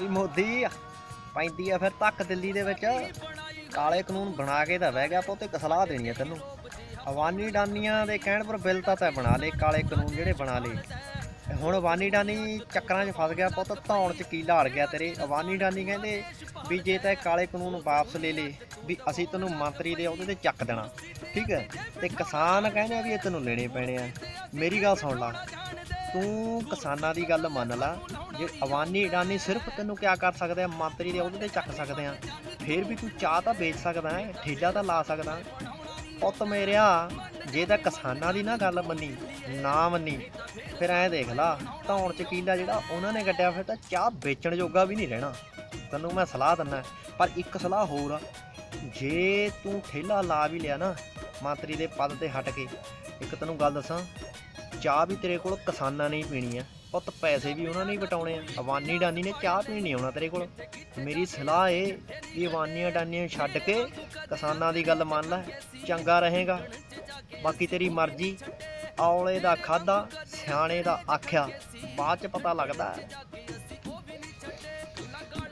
ਵੀ ਮੋਦੀ ਪੈਂਦੀ ਆ ਫਿਰ ਤੱਕ ਦਿੱਲੀ ਦੇ ਵਿੱਚ। ਕਾਲੇ ਕਾਨੂੰਨ ਬਣਾ ਕੇ ਤਾਂ ਬਹਿ ਗਿਆ ਪੁੱਤ, ਇੱਕ ਸਲਾਹ ਦੇਣੀ ਆ ਤੈਨੂੰ। ਅਵਾਨੀ ਡਾਨੀਆਂ ਦੇ ਕਹਿਣ ਪਰ ਬਿੱਲ ਤਾਂ ਤੈਂ ਬਣਾ ਲਏ ਕਾਲੇ ਕਾਨੂੰਨ ਜਿਹੜੇ ਬਣਾ ਲਏ ਹੁਣ ਅਵਾਨੀ ਡਾਨੀ ਚੱਕਰਾਂ 'ਚ ਫਸ ਗਿਆ ਪੁੱਤ, ਧੌਣ 'ਚ ਕੀ ਲਾੜ ਗਿਆ ਤੇਰੇ। ਅਵਾਨੀ ਡਾਨੀ ਕਹਿੰਦੇ ਵੀ ਜੇ ਤਾਂ ਇਹ ਕਾਲੇ ਕਾਨੂੰਨ ਵਾਪਸ ਲੈ ਲੇ, ਵੀ ਅਸੀਂ ਤੈਨੂੰ ਮੰਤਰੀ ਦੇ ਉਹਦੇ ਤੇ ਚੱਕ ਦੇਣਾ। ਠੀਕ ਹੈ? ਤੇ ਕਿਸਾਨ ਕਹਿੰਦੇ ਵੀ ਇਹ ਤੈਨੂੰ ਲੈਣੇ ਪੈਣੇ ਆ। ਮੇਰੀ ਗੱਲ ਸੁਣ ਲਾ। ਤੂੰ ਕਿਸਾਨਾਂ ਦੀ ਗੱਲ ਮੰਨ ਲਾ। ਜੇ ਅਵਾਨੀ ਅਡਾਨੀ ਸਿਰਫ ਤੈਨੂੰ ਕਿਆ ਕਰ ਸਕਦੇ ਆ ਮੰਤਰੀ ਦੇ ਉਹਦੇ ਤੇ ਚੱਕ ਸਕਦੇ ਆ ਫੇਰ ਵੀ ਤੂੰ ਚਾਹ ਤਾਂ ਵੇਚ ਸਕਦਾ ਹੈ ਠੇਲਾ ਤਾਂ ਲਾ ਸਕਦਾ ਪੁੱਤ ਮੇਰਿਆ, ਜੇ ਤਾਂ ਕਿਸਾਨਾਂ ਦੀ ਨਾ ਗੱਲ ਮੰਨੀ, ਨਾ ਮੰਨੀ, ਫਿਰ ਐਂ ਦੇਖ ਲਾ, ਧੌਣ ਚ ਕੀਲਾ ਜਿਹੜਾ ਉਹਨਾਂ ਨੇ ਕੱਢਿਆ, ਫਿਰ ਤਾਂ ਚਾਹ ਵੇਚਣ ਜੋਗਾ ਵੀ ਨਹੀਂ ਰਹਿਣਾ। ਤੈਨੂੰ ਮੈਂ ਸਲਾਹ ਦਿੰਦਾ ਪਰ ਇੱਕ ਸਲਾਹ ਹੋਰ ਆ। ਜੇ ਤੂੰ ਠੇਲਾ ਲਾ ਵੀ ਲਿਆ ਨਾ, ਮੰਤਰੀ ਦੇ ਪਦ ਤੇ ਹਟ ਕੇ, ਇੱਕ ਤੈਨੂੰ ਗੱਲ ਦੱਸਾਂ ਚਾਹ ਵੀ ਤੇਰੇ ਕੋਲ ਕਿਸਾਨਾਂ ਨੇ ਹੀ ਪੀਣੀ ਆ। ਪੁੱਤ ਪੈਸੇ ਵੀ ਉਹਨਾਂ ਨੇ ਹੀ ਵਟਾਉਣੇ ਆ। ਅਵਾਨੀ ਡਾਨੀ ਨੇ ਚਾਹ ਪੀਣੀ ਨਹੀਂ ਆਉਣਾ ਤੇਰੇ ਕੋਲ। ਮੇਰੀ ਸਲਾਹ ਏ ਵੀ ਅਵਾਨੀਆਂ ਡਾਨੀਆਂ ਨੂੰ ਛੱਡ ਕੇ ਕਿਸਾਨਾਂ ਦੀ ਗੱਲ ਮੰਨ ਲੈ। ਚੰਗਾ ਰਹੇਗਾ। ਬਾਕੀ ਤੇਰੀ ਮਰਜ਼ੀ। ਔਲੇ ਦਾ ਖਾਦਾ ਸਿਆਣੇ ਦਾ ਆਖਿਆ। ਬਾਅਦ ਚ ਪਤਾ ਲੱਗਦਾ।